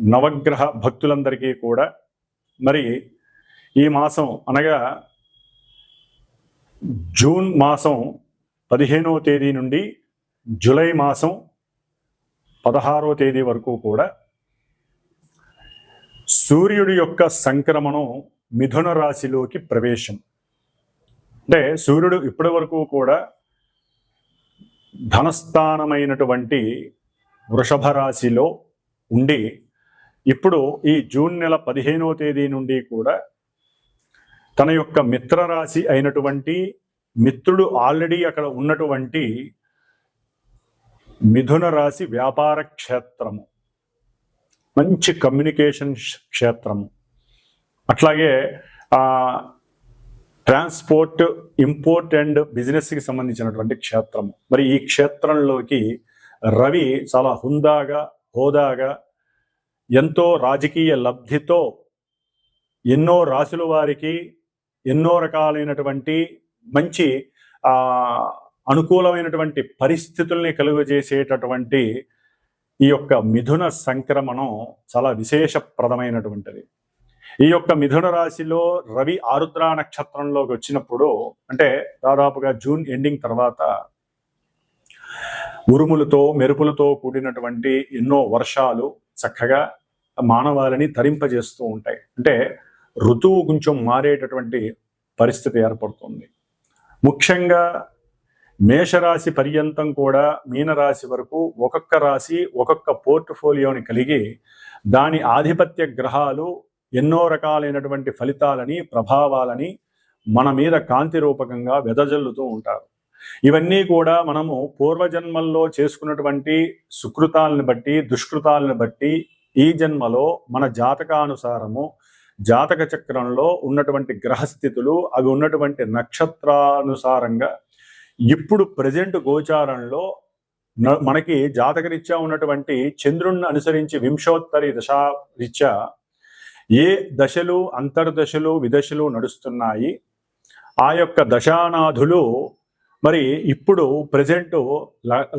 నవగ్రహ భక్తులందరికీ కూడా మరి ఈ మాసం అనగా జూన్ మాసం పదిహేనవ తేదీ నుండి జూలై మాసం పదహారో తేదీ వరకు కూడా సూర్యుడి యొక్క సంక్రమణం మిథున రాశిలోకి ప్రవేశం. అంటే సూర్యుడు ఇప్పటి వరకు కూడా ధనస్థానమైనటువంటి వృషభ రాశిలో ఉండి ఇప్పుడు ఈ జూన్ నెల పదిహేనవ తేదీ నుండి కూడా తన యొక్క మిత్రరాశి అయినటువంటి మిత్రుడు ఆల్రెడీ అక్కడ ఉన్నటువంటి మిథున రాశి వ్యాపార క్షేత్రము. మంచి కమ్యూనికేషన్ క్షేత్రము. అట్లాగే ట్రాన్స్పోర్ట్ ఇంపోర్ట్ అండ్ బిజినెస్కి సంబంధించినటువంటి క్షేత్రము. మరి ఈ క్షేత్రంలోకి రవి చాలా హుందాగా హోదాగా ఎంతో రాజకీయ లబ్ధితో ఎన్నో రాసుల వారికి ఎన్నో రకాలైనటువంటి మంచి అనుకూలమైనటువంటి పరిస్థితుల్ని కలుగజేసేటటువంటి ఈ యొక్క మిథున సంక్రమణం చాలా విశేషప్రదమైనటువంటిది. ఈ యొక్క మిథున రాశిలో రవి ఆరుద్ర నక్షత్రంలోకి వచ్చినప్పుడు అంటే దాదాపుగా జూన్ ఎండింగ్ తర్వాత ఉరుములతో మెరుపులతో కూడినటువంటి ఎన్నో వర్షాలు చక్కగా మానవాళిని తరింపజేస్తూ ఉంటాయి. అంటే ఋతువు కొంచెం మారేటటువంటి పరిస్థితి ఏర్పడుతుంది. ముఖ్యంగా మేషరాశి పర్యంతం కూడా మీనరాశి వరకు ఒక్కొక్క రాశి ఒక్కొక్క పోర్ట్ఫోలియోని కలిగి దాని ఆధిపత్య గ్రహాలు ఎన్నో రకాలైనటువంటి ఫలితాలని ప్రభావాలని మన మీద కాంతి రూపకంగా వెదజల్లుతూ ఉంటారు. ఇవన్నీ కూడా మనము పూర్వజన్మల్లో చేసుకున్నటువంటి సుకృతాలను బట్టి దుష్కృతాలను బట్టి ఈ జన్మలో మన జాతకానుసారము జాతక చక్రంలో ఉన్నటువంటి గ్రహస్థితులు అవి ఉన్నటువంటి నక్షత్రానుసారంగా ఇప్పుడు ప్రజెంట్ గోచారంలో మనకి జాతకరీత్యా ఉన్నటువంటి చంద్రుణ్ణి అనుసరించి వింశోత్తరి దశా రీత్యా ఏ దశలు అంతర్దశలు విదశలు నడుస్తున్నాయి ఆ యొక్క దశానాథులు మరి ఇప్పుడు ప్రజెంట్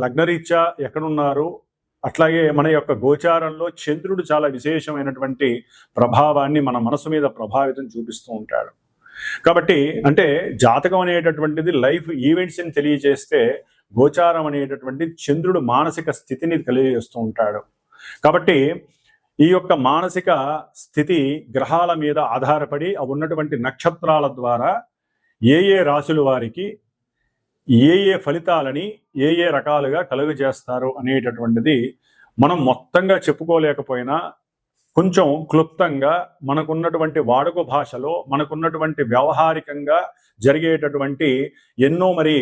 లగ్నరీత్యా ఎక్కడున్నారు? అట్లాగే మన యొక్క గోచారంలో చంద్రుడు చాలా విశేషమైనటువంటి ప్రభావాన్ని మన మనసు మీద ప్రభావితం చూపిస్తూ ఉంటాడు. కాబట్టి అంటే జాతకం అనేటటువంటిది లైఫ్ ఈవెంట్స్ని తెలియజేస్తే గోచారం అనేటటువంటి చంద్రుడు మానసిక స్థితిని తెలియజేస్తూ ఉంటాడు. కాబట్టి ఈ యొక్క మానసిక స్థితి గ్రహాల మీద ఆధారపడి ఉన్నటువంటి నక్షత్రాల ద్వారా ఏ ఏ రాశుల వారికి ఏ ఏ ఫలితాలని ఏ ఏ రకాలుగా కలుగజేస్తారు అనేటటువంటిది మనం మొత్తంగా చెప్పుకోలేకపోయినా కొంచెం క్లుప్తంగా మనకున్నటువంటి వాడుక భాషలో మనకున్నటువంటి వ్యవహారికంగా జరిగేటటువంటి ఎన్నో మరి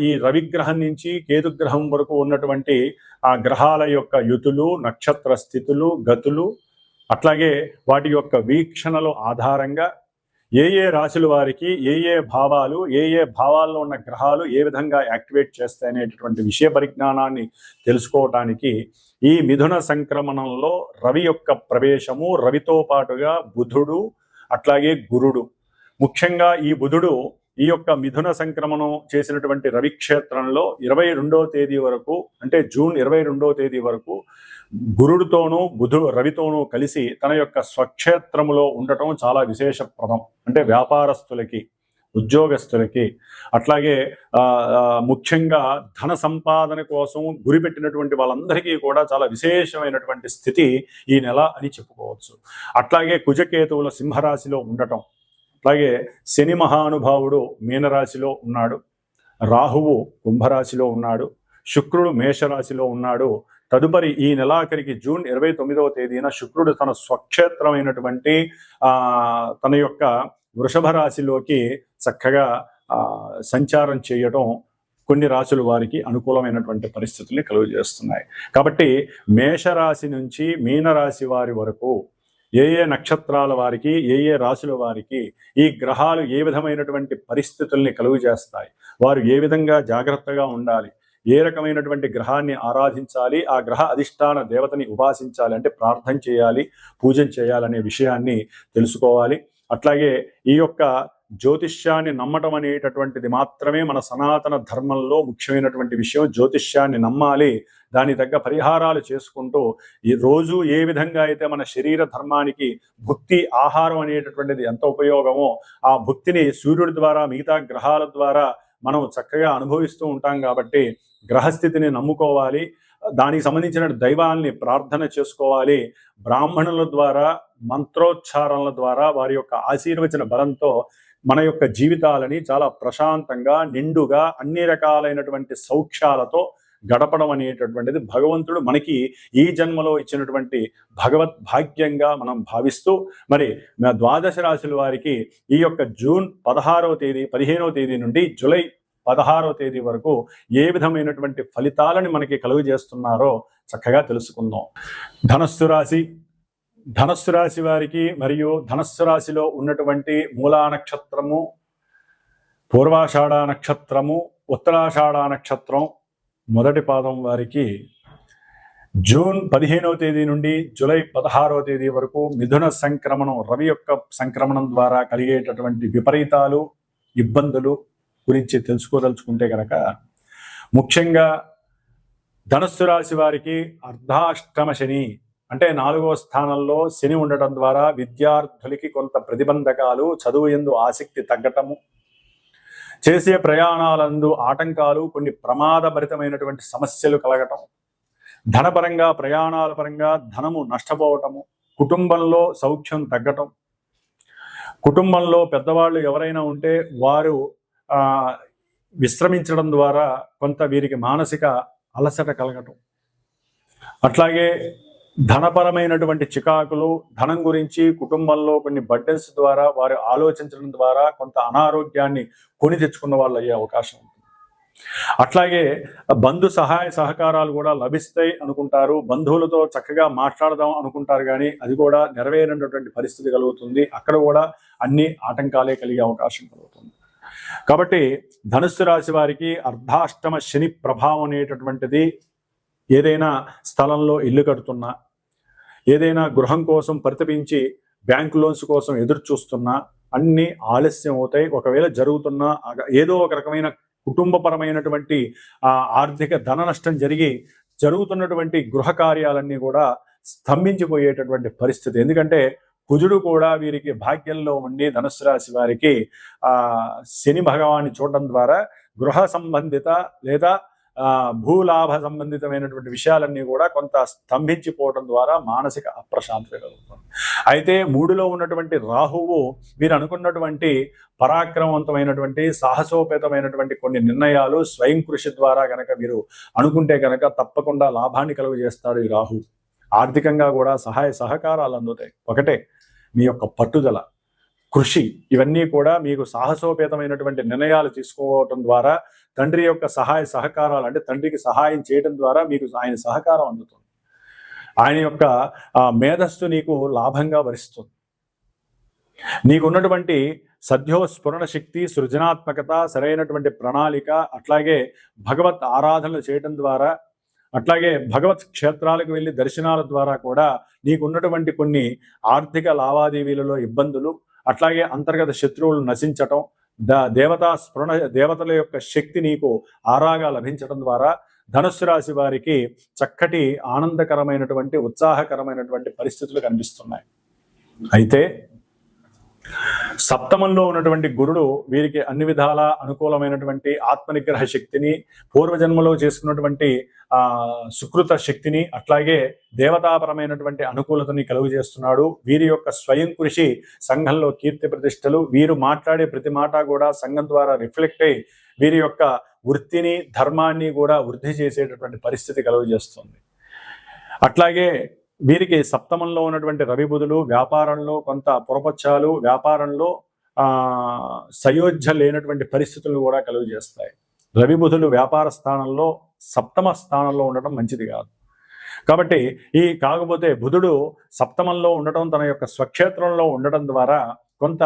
ఈ రవిగ్రహం నుంచి కేతుగ్రహం వరకు ఉన్నటువంటి ఆ గ్రహాల యొక్క యుతులు నక్షత్ర స్థితులు గతులు అట్లాగే వాటి యొక్క వీక్షణల ఆధారంగా ఏ ఏ రాశుల వారికి ఏ ఏ భావాలు ఏ ఏ భావాల్లో ఉన్న గ్రహాలు ఏ విధంగా యాక్టివేట్ చేస్తాయి అనేటటువంటి విషయ పరిజ్ఞానాన్ని తెలుసుకోవటానికి ఈ మిథున సంక్రమణంలో రవి యొక్క ప్రవేశము రవితో పాటుగా బుధుడు అట్లాగే గురుడు. ముఖ్యంగా ఈ బుధుడు ఈ యొక్క మిథున సంక్రమణం చేసినటువంటి రవి క్షేత్రంలో ఇరవై రెండవ తేదీ వరకు అంటే జూన్ ఇరవై రెండవ తేదీ వరకు గురుడితోనూ బుధు రవితోనూ కలిసి తన యొక్క స్వక్షేత్రములో ఉండటం చాలా విశేషప్రదం. అంటే వ్యాపారస్తులకి ఉద్యోగస్తులకి అట్లాగే ఆ, ముఖ్యంగా ధన సంపాదన కోసం గురి పెట్టినటువంటి వాళ్ళందరికీ కూడా చాలా విశేషమైనటువంటి స్థితి ఈ నెల అని చెప్పుకోవచ్చు. అట్లాగే కుజకేతువుల సింహరాశిలో ఉండటం అలాగే శని మహానుభావుడు మీనరాశిలో ఉన్నాడు. రాహువు కుంభరాశిలో ఉన్నాడు. శుక్రుడు మేషరాశిలో ఉన్నాడు. తదుపరి ఈ నెలాఖరికి జూన్ ఇరవై తొమ్మిదవ తేదీన శుక్రుడు తన స్వక్షేత్రమైనటువంటి తన యొక్క వృషభ రాశిలోకి చక్కగా సంచారం చేయటం కొన్ని రాశుల వారికి అనుకూలమైనటువంటి పరిస్థితుల్ని కలుగు చేస్తున్నాయి కాబట్టి మేషరాశి నుంచి మీనరాశి వారి వరకు ఏ ఏ నక్షత్రాల వారికి ఏ ఏ రాశుల వారికి ఈ గ్రహాలు ఏ విధమైనటువంటి పరిస్థితుల్ని కలుగు చేస్తాయి? వారు ఏ విధంగా జాగ్రత్తగా ఉండాలి? ఏ రకమైనటువంటి గ్రహాన్ని ఆరాధించాలి? ఆ గ్రహ అధిష్టాన దేవతని ఉపాసించాలి అంటే ప్రార్థన చేయాలి పూజ చేయాలనే విషయాన్ని తెలుసుకోవాలి. అట్లాగే ఈ యొక్క జ్యోతిష్యాన్ని నమ్మటం అనేటటువంటిది మాత్రమే మన సనాతన ధర్మంలో ముఖ్యమైనటువంటి విషయం. జ్యోతిష్యాన్ని నమ్మాలి దాని తగ్గ పరిహారాలు చేసుకుంటూ ఈ రోజు ఏ విధంగా అయితే మన శరీర ధర్మానికి భుక్తి ఆహారం అనేటటువంటిది ఎంత ఉపయోగమో ఆ భుక్తిని సూర్యుడి ద్వారా మిగతా గ్రహాల ద్వారా మనం చక్కగా అనుభవిస్తూ ఉంటాం కాబట్టి గ్రహస్థితిని నమ్ముకోవాలి. దానికి సంబంధించిన దైవాల్ని ప్రార్థన చేసుకోవాలి. బ్రాహ్మణుల ద్వారా మంత్రోచ్చారణల ద్వారా వారి యొక్క ఆశీర్వచన బలంతో మన యొక్క జీవితాలని చాలా ప్రశాంతంగా నిండుగా అన్ని రకాలైనటువంటి సౌఖ్యాలతో గడపడం అనేటటువంటిది భగవంతుడు మనకి ఈ జన్మలో ఇచ్చినటువంటి భగవత్ భాగ్యంగా మనం భావిస్తూ మరి ద్వాదశ రాశుల వారికి ఈ యొక్క జూన్ పదహారవ తేదీ పదిహేనవ తేదీ నుండి జూలై పదహారవ తేదీ వరకు ఏ విధమైనటువంటి ఫలితాలని మనకి కలుగు చేస్తున్నారో చక్కగా తెలుసుకుందాం. ధనస్సు రాశి ధనస్సు రాశి వారికి మరియు ధనస్సు రాశిలో ఉన్నటువంటి మూలా నక్షత్రము పూర్వాషాఢ నక్షత్రము ఉత్తరాషాఢ నక్షత్రం మొదటి పాదం వారికి జూన్ పదిహేనవ తేదీ నుండి జూలై పదహారవ తేదీ వరకు మిథున సంక్రమణం రవి యొక్క సంక్రమణం ద్వారా కలిగేటటువంటి విపరీతాలు ఇబ్బందులు గురించి తెలుసుకోదలుచుకుంటే కనుక ముఖ్యంగా ధనస్సు రాశి వారికి అర్ధాష్టమ శని అంటే నాలుగవ స్థానంలో శని ఉండటం ద్వారా విద్యార్థులకి కొంత ప్రతిబంధకాలు చదువు ఎందు ఆసక్తి తగ్గటము చేసే ప్రయాణాలందు ఆటంకాలు కొన్ని ప్రమాదభరితమైనటువంటి సమస్యలు కలగటం ధనపరంగా ప్రయాణాల పరంగా ధనము నష్టపోవటము కుటుంబంలో సౌఖ్యం తగ్గటం కుటుంబంలో పెద్దవాళ్ళు ఎవరైనా ఉంటే వారు విశ్రమించడం ద్వారా కొంత వీరికి మానసిక అలసట కలగటం. అట్లాగే ధనపరమైనటువంటి చికాకులు ధనం గురించి కుటుంబంలో కొన్ని బడ్డెన్స్ ద్వారా వారు ఆలోచించడం ద్వారా కొంత అనారోగ్యాన్ని కొని తెచ్చుకున్న వాళ్ళు అయ్యే అవకాశం ఉంటుంది. అట్లాగే బంధు సహాయ సహకారాలు కూడా లభిస్తాయి అనుకుంటారు. బంధువులతో చక్కగా మాట్లాడదాం అనుకుంటారు కానీ అది కూడా నెరవేరినటువంటి పరిస్థితి కలుగుతుంది. అక్కడ కూడా అన్ని ఆటంకాలే కలిగే అవకాశం కలుగుతుంది. కాబట్టి ధనుస్సు రాశి వారికి అర్ధాష్టమ శని ప్రభావం అనేటటువంటిది ఏదైనా స్థలంలో ఇల్లు కడుతున్నా ఏదైనా గృహం కోసం పరితపించి బ్యాంక్ లోన్స్ కోసం ఎదురు చూస్తున్నా అన్నీ ఆలస్యం అవుతాయి. ఒకవేళ జరుగుతున్నా ఏదో ఒక రకమైన కుటుంబపరమైనటువంటి ఆర్థిక ధన నష్టం జరిగి జరుగుతున్నటువంటి గృహ కార్యాలన్నీ కూడా స్తంభించిపోయేటటువంటి పరిస్థితి. ఎందుకంటే కుజుడు కూడా వీరికి భాగ్యంలో ఉండి ధనుసు రాశి వారికి శని భగవాన్ని చూడడం ద్వారా గృహ సంబంధిత లేదా భూలాభ సంబంధితమైనటువంటి విషయాలన్నీ కూడా కొంత స్తంభించిపోవడం ద్వారా మానసిక అప్రశాంతత కలుగుతుంది. అయితే మూడులో ఉన్నటువంటి రాహువు మీరు అనుకున్నటువంటి పరాక్రమవంతమైనటువంటి సాహసోపేతమైనటువంటి కొన్ని నిర్ణయాలు స్వయం కృషి ద్వారా గనక మీరు అనుకుంటే గనక తప్పకుండా లాభాన్ని కలుగు చేస్తాడు ఈ రాహు. ఆర్థికంగా కూడా సహాయ సహకారాలు అందుతాయి. ఒకటే మీ యొక్క పట్టుదల కృషి ఇవన్నీ కూడా మీకు సాహసోపేతమైనటువంటి నిర్ణయాలు తీసుకోవటం ద్వారా తండ్రి యొక్క సహాయ సహకారాలు అంటే తండ్రికి సహాయం చేయడం ద్వారా మీకు ఆయన సహకారం అందుతుంది. ఆయన యొక్క మేధస్సు నీకు లాభంగా వరిస్తుంది. నీకున్నటువంటి సద్యోస్ఫురణ శక్తి సృజనాత్మకత సరైనటువంటి ప్రణాళిక అట్లాగే భగవత్ ఆరాధనలు చేయడం ద్వారా అట్లాగే భగవత్ క్షేత్రాలకు వెళ్ళి దర్శనాల ద్వారా కూడా నీకున్నటువంటి కొన్ని ఆర్థిక లావాదేవీలలో ఇబ్బందులు అట్లాగే అంతర్గత శత్రువులు నశించటం ద దేవతా స్పృణ దేవతల యొక్క శక్తి నీకు ఆరాగా లభించడం ద్వారా ధనుస్సు రాశి వారికి చక్కటి ఆనందకరమైనటువంటి ఉత్సాహకరమైనటువంటి పరిస్థితులు కనిపిస్తున్నాయి. అయితే సప్తమంలో ఉన్నటువంటి గురుడు వీరికి అన్ని విధాల అనుకూలమైనటువంటి ఆత్మనిగ్రహ శక్తిని పూర్వజన్మలో చేసుకున్నటువంటి ఆ సుకృత శక్తిని అట్లాగే దేవతాపరమైనటువంటి అనుకూలతని కలుగు చేస్తున్నాడు. వీరి యొక్క స్వయం కృషి సంఘంలో కీర్తి ప్రతిష్టలు వీరు మాట్లాడే ప్రతి మాట కూడా సంఘం ద్వారా రిఫ్లెక్ట్ అయి వీరి యొక్క వృత్తిని ధర్మాన్ని కూడా వృద్ధి చేసేటటువంటి పరిస్థితి కలుగు చేస్తుంది. అట్లాగే వీరికి సప్తమంలో ఉన్నటువంటి రవి బుధులు వ్యాపారంలో కొంత పొరపచ్చాలు వ్యాపారంలో ఆ సయోధ్య లేనటువంటి పరిస్థితులు కూడా కలుగు చేస్తాయి. రవి బుధులు వ్యాపార స్థానంలో సప్తమ స్థానంలో ఉండటం మంచిది కాదు. కాబట్టి ఈ కాకపోతే బుధుడు సప్తమంలో ఉండటం తన యొక్క స్వక్షేత్రంలో ఉండటం ద్వారా కొంత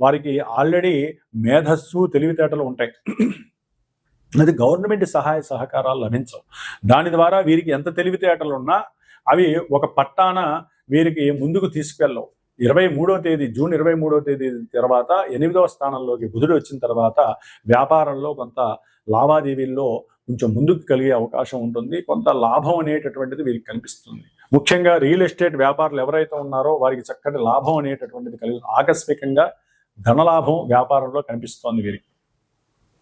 వారికి ఆల్రెడీ మేధస్సు తెలివితేటలు ఉంటాయి. అది గవర్నమెంట్ సహాయ సహకారాలు లభించవు. దాని ద్వారా వీరికి ఎంత తెలివితేటలు ఉన్నా అవి ఒక పట్టాన వీరికి ముందుకు తీసుకెళ్ళవు. ఇరవై మూడో తేదీ జూన్ ఇరవై మూడో తేదీ తర్వాత ఎనిమిదవ స్థానంలోకి బుధుడు వచ్చిన తర్వాత వ్యాపారంలో కొంత లావాదేవీల్లో కొంచెం ముందుకు కలిగే అవకాశం ఉంటుంది. కొంత లాభం అనేటటువంటిది వీరికి కనిపిస్తుంది. ముఖ్యంగా రియల్ ఎస్టేట్ వ్యాపారులు ఎవరైతే ఉన్నారో వారికి చక్కటి లాభం అనేటటువంటిది కలిగి ఆకస్మికంగా ధనలాభం వ్యాపారంలో కనిపిస్తోంది వీరికి.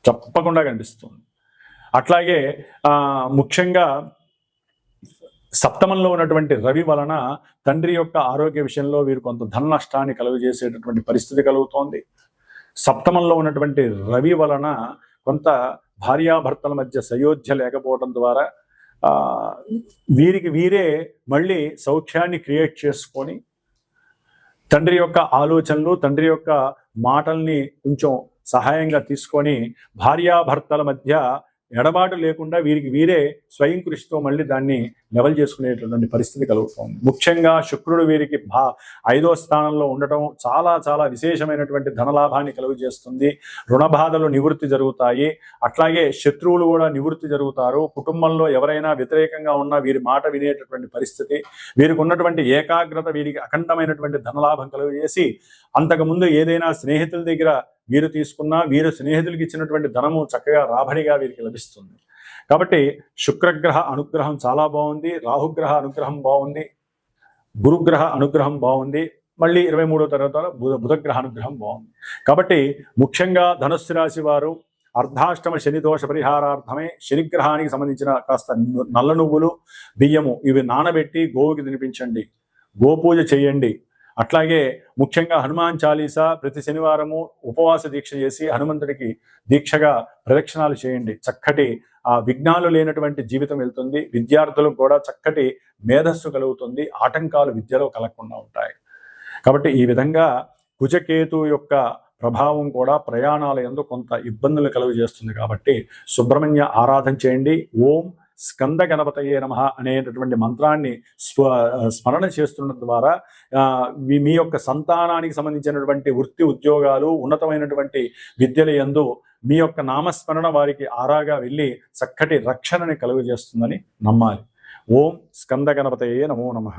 తప్పకుండా కనిపిస్తుంది. అట్లాగే ముఖ్యంగా సప్తమంలో ఉన్నటువంటి రవి వలన తండ్రి యొక్క ఆరోగ్య విషయంలో వీరు కొంత ధన నష్టాన్ని కలుగజేసేటటువంటి పరిస్థితి కలుగుతోంది. సప్తమంలో ఉన్నటువంటి రవి వలన కొంత భార్యాభర్తల మధ్య సయోధ్య లేకపోవడం ద్వారా వీరికి వీరే మళ్ళీ సౌఖ్యాన్ని క్రియేట్ చేసుకొని తండ్రి యొక్క ఆలోచనలు తండ్రి యొక్క మాటల్ని కొంచెం సహాయంగా తీసుకొని భార్యాభర్తల మధ్య ఎడబాటు లేకుండా వీరికి వీరే స్వయం కృషితో మళ్ళీ దాన్ని లెవెల్ చేసుకునేటటువంటి పరిస్థితి కలుగుతోంది. ముఖ్యంగా శుక్రుడు వీరికి భా ఐదో స్థానంలో ఉండటం చాలా చాలా విశేషమైనటువంటి ధనలాభాన్ని కలుగజేస్తుంది. రుణ బాధలు నివృత్తి జరుగుతాయి. అట్లాగే శత్రువులు కూడా నివృత్తి జరుగుతారు. కుటుంబంలో ఎవరైనా వ్యతిరేకంగా ఉన్నా వీరి మాట వినేటటువంటి పరిస్థితి వీరికి ఉన్నటువంటి ఏకాగ్రత వీరికి అఖండమైనటువంటి ధనలాభం కలుగజేసి అంతకుముందు ఏదైనా స్నేహితుల దగ్గర వీరు తీసుకున్న వీరు స్నేహితులకి ఇచ్చినటువంటి ధనము చక్కగా రాబడిగా వీరికి లభిస్తుంది. కాబట్టి శుక్రగ్రహ అనుగ్రహం చాలా బాగుంది రాహుగ్రహ అనుగ్రహం బాగుంది గురుగ్రహ అనుగ్రహం బాగుంది మళ్ళీ ఇరవై మూడో తరగతి బుధ బుధగ్రహ అనుగ్రహం బాగుంది. కాబట్టి ముఖ్యంగా ధనుస్సు రాశి వారు అర్ధాష్టమ శని దోష పరిహారార్థమే శనిగ్రహానికి సంబంధించిన కాస్త నల్ల నువ్వులు బియ్యము ఇవి నానబెట్టి గోవుకి తినిపించండి. గోపూజ చేయండి. అట్లాగే ముఖ్యంగా హనుమాన్ చాలీసా ప్రతి శనివారము ఉపవాస దీక్ష చేసి హనుమంతుడికి దీక్షగా ప్రదక్షిణాలు చేయండి. చక్కటి ఆ విఘ్నాలు లేనటువంటి జీవితం వెళ్తుంది. విద్యార్థులకు కూడా చక్కటి మేధస్సు కలుగుతుంది. ఆటంకాలు విద్యలో కలగకుండా ఉంటాయి. కాబట్టి ఈ విధంగా కుజకేతు యొక్క ప్రభావం కూడా ప్రయాణాల ఎందు కొంత ఇబ్బందులు కలుగజేస్తుంది కాబట్టి సుబ్రహ్మణ్య ఆరాధన చేయండి. ఓం స్కంద గణపతయే నమ అనేటటువంటి మంత్రాన్ని స్వ స్మరణ చేస్తుండడం ద్వారా ఆ, మీ మీ యొక్క సంతానానికి సంబంధించినటువంటి వృత్తి ఉద్యోగాలు ఉన్నతమైనటువంటి విద్యల యందు మీ యొక్క నామస్మరణ వారికి ఆరాగా వెళ్ళి చక్కటి రక్షణని కలుగజేస్తుందని నమ్మాలి. ఓం స్కంద గణపతయే నమో నమః.